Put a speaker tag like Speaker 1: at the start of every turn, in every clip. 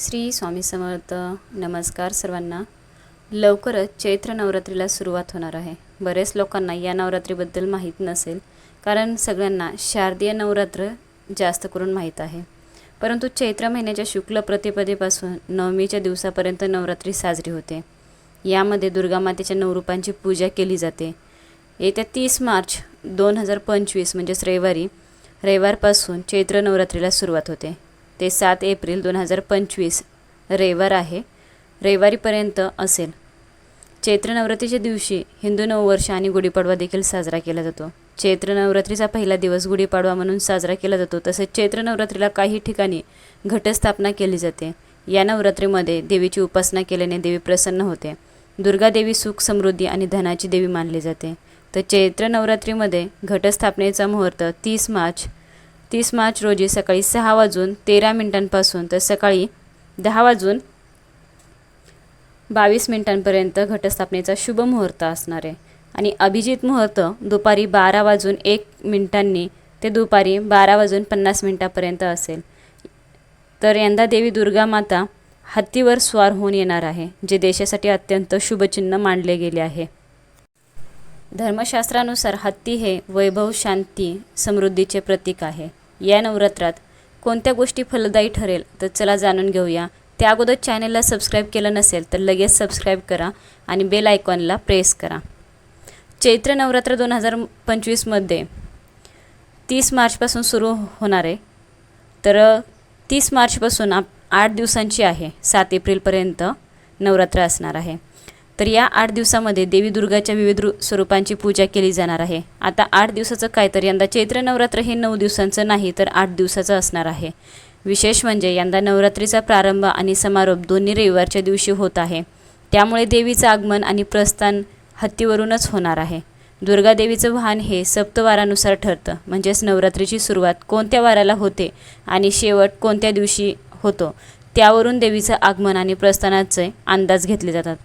Speaker 1: श्री स्वामी समर्थ. नमस्कार सर्वांना. लवकरच चैत्र नवरात्रीला सुरुवात होणार आहे. बरेच लोकांना या नवरात्रीबद्दल माहीत नसेल कारण सगळ्यांना शारदीय नवरात्र जास्त करून माहीत आहे. परंतु चैत्र महिन्याच्या शुक्ल प्रतिपदेपासून नवमीच्या दिवसापर्यंत नवरात्री साजरी होते. यामध्ये दुर्गामातेच्या नवरूपांची पूजा केली जाते. येत्या तीस मार्च दोन हजार पंचवीस म्हणजेच रविवारी रविवारपासून चैत्र नवरात्रीला सुरुवात होते. ते सात एप्रिल दोन हजार पंचवीस रविवार आहे. रविवारीपर्यंत असेल. चैत्र नवरात्रीच्या दिवशी हिंदू नववर्ष आणि गुढीपाडवा देखील साजरा केला जातो. चैत्र नवरात्रीचा पहिला दिवस गुढीपाडवा म्हणून साजरा केला जातो. तसेच चैत्र नवरात्रीला काही ठिकाणी घटस्थापना केली जाते. या नवरात्रीमध्ये देवीची उपासना केल्याने देवी प्रसन्न होते. दुर्गा देवी सुख समृद्धी आणि धनाची देवी मानली जाते. तर चैत्र नवरात्रीमध्ये घटस्थापनेचा मुहूर्त तीस मार्च तीस मार्च रोजी सकाळी सहा वाजून तेरा मिनिटांपासून तर सकाळी दहा वाजून बावीस मिनिटांपर्यंत घटस्थापनेचा शुभ मुहूर्त असणार आहे. आणि अभिजित मुहूर्त दुपारी बारा वाजून एक मिनिटांनी ते दुपारी बारा वाजून पन्नास मिनिटापर्यंत असेल. तर यंदा देवी दुर्गा माता हत्तीवर स्वार होऊन येणार आहे जे देशासाठी अत्यंत शुभचिन्ह मानले गेले आहे. धर्मशास्त्रानुसार हत्ती हे वैभव शांती समृद्धीचे प्रतीक आहे. या नवरात्रात कोणत्या गोष्टी फलदायी ठरेल तर चला जाणून घेऊया. त्या अगोदर चॅनलला सबस्क्राईब केलं नसेल तर लगेच सबस्क्राईब करा आणि बेल आयकॉनला प्रेस करा. चैत्र नवरात्र दोन हजार पंचवीसमध्ये तीस मार्चपासून सुरू होणार आहे. तर तीस मार्चपासून आप आठ दिवसांची आहे. सात एप्रिलपर्यंत नवरात्र असणार आहे. तर या आठ दिवसामध्ये देवी दुर्गाच्या विविध स्वरूपांची पूजा केली जाणार आहे. आता आठ दिवसाचं काय तर यंदा चैत्र नवरात्र हे नऊ दिवसांचं नाही तर आठ दिवसाचं असणार आहे. विशेष म्हणजे यंदा नवरात्रीचा प्रारंभ आणि समारोप दोन्ही रविवारच्या दिवशी होत आहे. त्यामुळे देवीचं आगमन आणि प्रस्थान हत्तीवरूनच होणार आहे. दुर्गा देवीचं वाहन हे सप्तवारानुसार ठरतं. म्हणजेच नवरात्रीची सुरुवात कोणत्या वाराला होते आणि शेवट कोणत्या दिवशी होतो त्यावरून देवीचं आगमन आणि प्रस्थानाचे अंदाज घेतले जातात.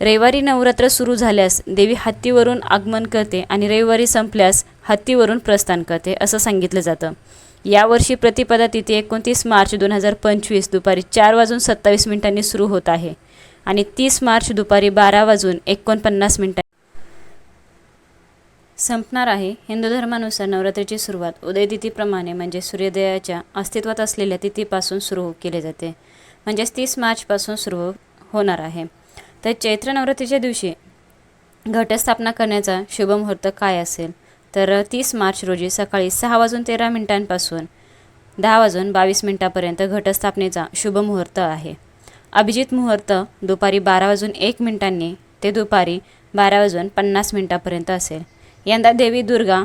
Speaker 1: रविवारी नवरात्र सुरू झाल्यास देवी हत्तीवरून आगमन करते आणि रविवारी संपल्यास हत्तीवरून प्रस्थान करते असं सांगितलं जातं. यावर्षी प्रतिपदा तिथी एकोणतीस मार्च दोन हजार पंचवीस दुपारी चार वाजून सत्तावीस मिनिटांनी सुरू होत आहे आणि तीस मार्च दुपारी बारा वाजून एकोणपन्नास मिनिटां संपणार आहे. हिंदू धर्मानुसार नवरात्रीची सुरुवात उदयतिथीप्रमाणे म्हणजे सूर्योदयाच्या अस्तित्वात असलेल्या तिथीपासून सुरू केले जाते. म्हणजेच तीस मार्चपासून सुरू होणार आहे. तर चैत्र नवरात्रीच्या दिवशी घटस्थापना करण्याचा शुभ मुहूर्त काय असेल? तर तीस मार्च रोजी सकाळी सहा वाजून तेरा मिनिटांपासून दहा वाजून बावीस मिनिटापर्यंत घटस्थापनेचा शुभ मुहूर्त आहे. अभिजित मुहूर्त दुपारी बारा वाजून एक मिनिटांनी ते दुपारी बारा वाजून पन्नास मिनिटापर्यंत असेल. यंदा देवी दुर्गा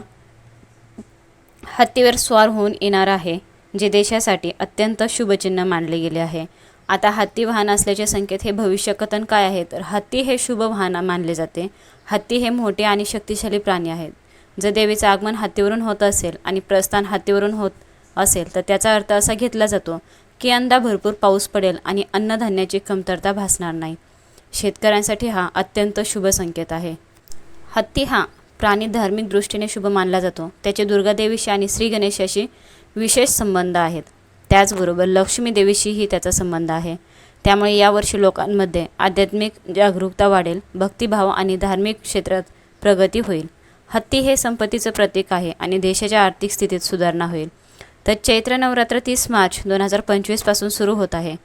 Speaker 1: हत्तीवर स्वार होऊन येणार आहे जे देशासाठी अत्यंत शुभचिन्ह मानले गेले आहे. आता हत्ती वाहन असल्याचे संकेत हे भविष्यकथन काय आहे? तर हत्ती हे शुभ वाहन मानले जाते. हत्ती हे मोठे आणि शक्तिशाली प्राणी आहेत. जर देवीचं आगमन हत्तीवरून होत असेल आणि प्रस्थान हत्तीवरून होत असेल तर त्याचा अर्थ असा घेतला जातो की यंदा भरपूर पाऊस पडेल आणि अन्नधान्याची कमतरता भासणार नाही. शेतकऱ्यांसाठी हा अत्यंत शुभ संकेत आहे. हत्ती हा प्राणी धार्मिक दृष्टीने शुभ मानला जातो. त्याचे दुर्गादेवीशी आणि श्री गणेशाशी विशेष संबंध आहेत. त्याचबरोबर लक्ष्मी देवीशीही त्याचा संबंध आहे. त्यामुळे यावर्षी लोकांमध्ये आध्यात्मिक जागरूकता वाढेल भक्तिभाव आणि धार्मिक क्षेत्रात प्रगती होईल. हत्ती हे संपत्तीचं प्रतीक आहे आणि देशाच्या आर्थिक स्थितीत सुधारणा होईल. तर चैत्र नवरात्र तीस मार्च दोन हजार पंचवीसपासून सुरू होत आहे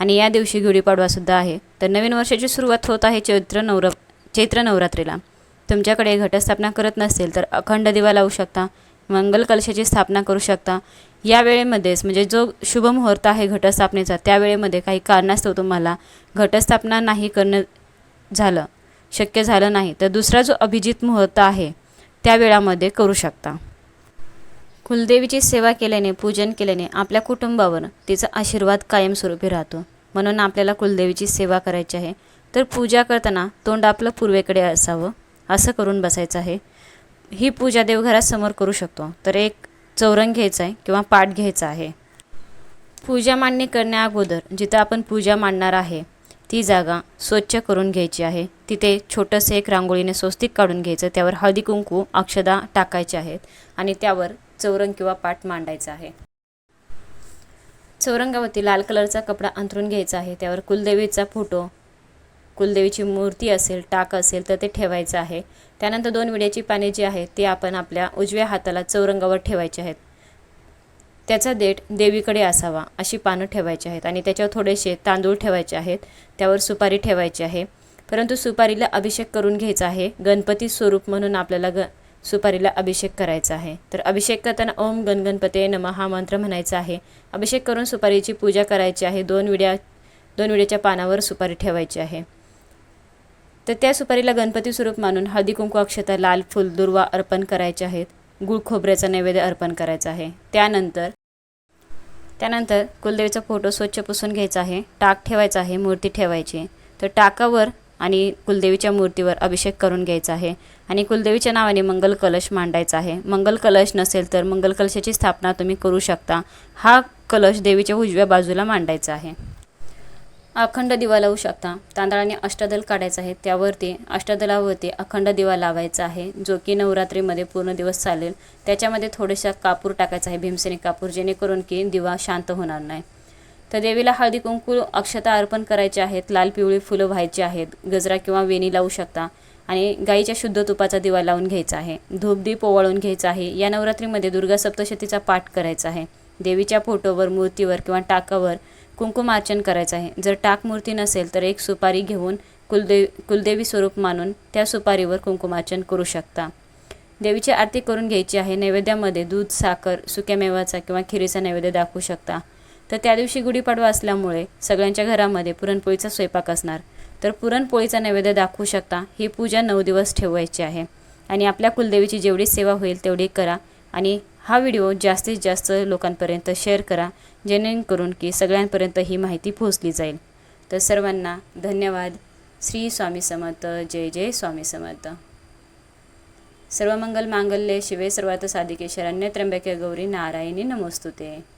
Speaker 1: आणि या दिवशी गुढीपाडवासुद्धा आहे. तर नवीन वर्षाची सुरुवात होत आहे चैत्र नवर चैत्र नवरात्रीला. तुमच्याकडे घटस्थापना करत नसेल तर अखंड दिवा लावू शकता. मंगल कलशाची स्थापना करू शकता. या वेळेमध्येच म्हणजे जो शुभ मुहूर्त आहे घटस्थापनेचा त्यावेळेमध्ये काही कारणास्तव तुम्हाला घटस्थापना नाही करणं झालं शक्य झालं नाही तर दुसरा जो अभिजित मुहूर्त आहे त्या वेळामध्ये करू शकता. कुलदेवीची सेवा केल्याने पूजन केल्याने आपल्या कुटुंबावर तिचा आशीर्वाद कायमस्वरूपी राहतो. म्हणून आपल्याला कुलदेवीची सेवा करायची आहे. तर पूजा करताना तोंड आपलं पूर्वेकडे असावं असं करून बसायचं आहे. ही पूजा देवघरासमोर करू शकतो. तर एक चौरंग घ्यायचा आहे किंवा पाठ घ्यायचा आहे. पूजा मांडणी करण्या अगोदर जिथं आपण पूजा मांडणार आहे ती जागा स्वच्छ करून घ्यायची आहे. तिथे छोटंसं एक रांगोळीने स्वस्तिक काढून घ्यायचं त्यावर हळदी कुंकू अक्षदा टाकायचे आहेत आणि त्यावर चौरंग किंवा पाठ मांडायचा आहे. चौरंगावरती लाल कलरचा कपडा अंथरून घ्यायचा आहे त्यावर कुलदेवीचा फोटो कुलदेवीची मूर्ती असेल टाक असेल तर ते ठेवायचं आहे. त्यानंतर दोन विड्याची पाने जी आहेत ती आपण आपल्या उजव्या हाताला चौरंगावर ठेवायची आहेत. त्याचा देठ देवीकडे असावा अशी पानं ठेवायची आहेत. आणि त्याच्यावर थोडेसे तांदूळ ठेवायचे आहेत त्यावर सुपारी ठेवायची आहे. परंतु सुपारीला अभिषेक करून घ्यायचा आहे गणपती स्वरूप म्हणून आपल्याला ग सुपारीला अभिषेक करायचा आहे. तर अभिषेक करताना ओम गणगणपते नम हा मंत्र म्हणायचा आहे. अभिषेक करून सुपारीची पूजा करायची आहे. दोन विड्या दोन विड्याच्या पानावर सुपारी ठेवायची आहे. तर त्या सुपारीला गणपती स्वरूप मानून हळदी कुंकू अक्षता लाल फुल दुर्वा अर्पण करायचे आहेत. गुळ खोबऱ्याचा नैवेद्य अर्पण करायचा आहे. त्यानंतर त्यानंतर कुलदेवीचा फोटो स्वच्छ पुसून घ्यायचा आहे. टाक ठेवायचा आहे मूर्ती ठेवायची. तर टाकावर आणि कुलदेवीच्या मूर्तीवर अभिषेक करून घ्यायचा आहे. आणि कुलदेवीच्या नावाने मंगल कलश मांडायचा आहे. मंगल कलश नसेल तर मंगल कलशाची स्थापना तुम्ही करू शकता. हा कलश देवीच्या उजव्या बाजूला मांडायचा आहे. अखंड दिवा लावू शकता. तांदळाने अष्टदल काढायचं आहे. त्यावरती अष्टदलावरती अखंड दिवा लावायचा आहे जो की नवरात्रीमध्ये पूर्ण दिवस चालेल. त्याच्यामध्ये थोडेसा कापूर टाकायचा आहे भीमसेनी कापूर जेणेकरून की दिवा शांत होणार नाही. तर देवीला हळदी कुंकू अक्षता अर्पण करायचे आहेत. लाल पिवळी फुलं व्हायची आहेत. गजरा किंवा वेणी लावू शकता. आणि गाईच्या शुद्ध तुपाचा दिवा लावून घ्यायचा आहे. धूपदीप ओवाळून घ्यायचा आहे. या नवरात्रीमध्ये दुर्गा सप्तशतीचा पाठ करायचा आहे. देवीच्या फोटोवर मूर्तीवर किंवा टाकावर कुंकुमार्चन करायचं आहे. जर टाक मूर्ती नसेल तर एक सुपारी घेऊन कुलदेव कुलदेवी स्वरूप मानून त्या सुपारीवर कुंकुमार्चन करू शकता. देवीची आरती करून घ्यायची आहे. नैवेद्यामध्ये दूध साखर सुक्या मेवाचा किंवा खिरीचा नैवेद्य दाखवू शकता. तर त्या दिवशी गुढीपाडवा असल्यामुळे सगळ्यांच्या घरामध्ये पुरणपोळीचा स्वयंपाक असणार. तर पुरणपोळीचा नैवेद्य दाखवू शकता. ही पूजा नऊ दिवस ठेवायची आहे. आणि आपल्या कुलदेवीची जेवढी सेवा होईल तेवढी करा. आणि हा व्हिडिओ जास्तीत जास्त लोकांपर्यंत शेअर करा जेणेकरून की सगळ्यांपर्यंत ही माहिती पोहोचली जाईल. तर सर्वांना धन्यवाद. श्री स्वामी समर्थ. जय जय स्वामी समर्थ. सर्वमंगल मांगल्ये शिवे सर्वार्थ साधिके शरण्य त्र्यंबके गौरी नारायणी नमोस्तुते.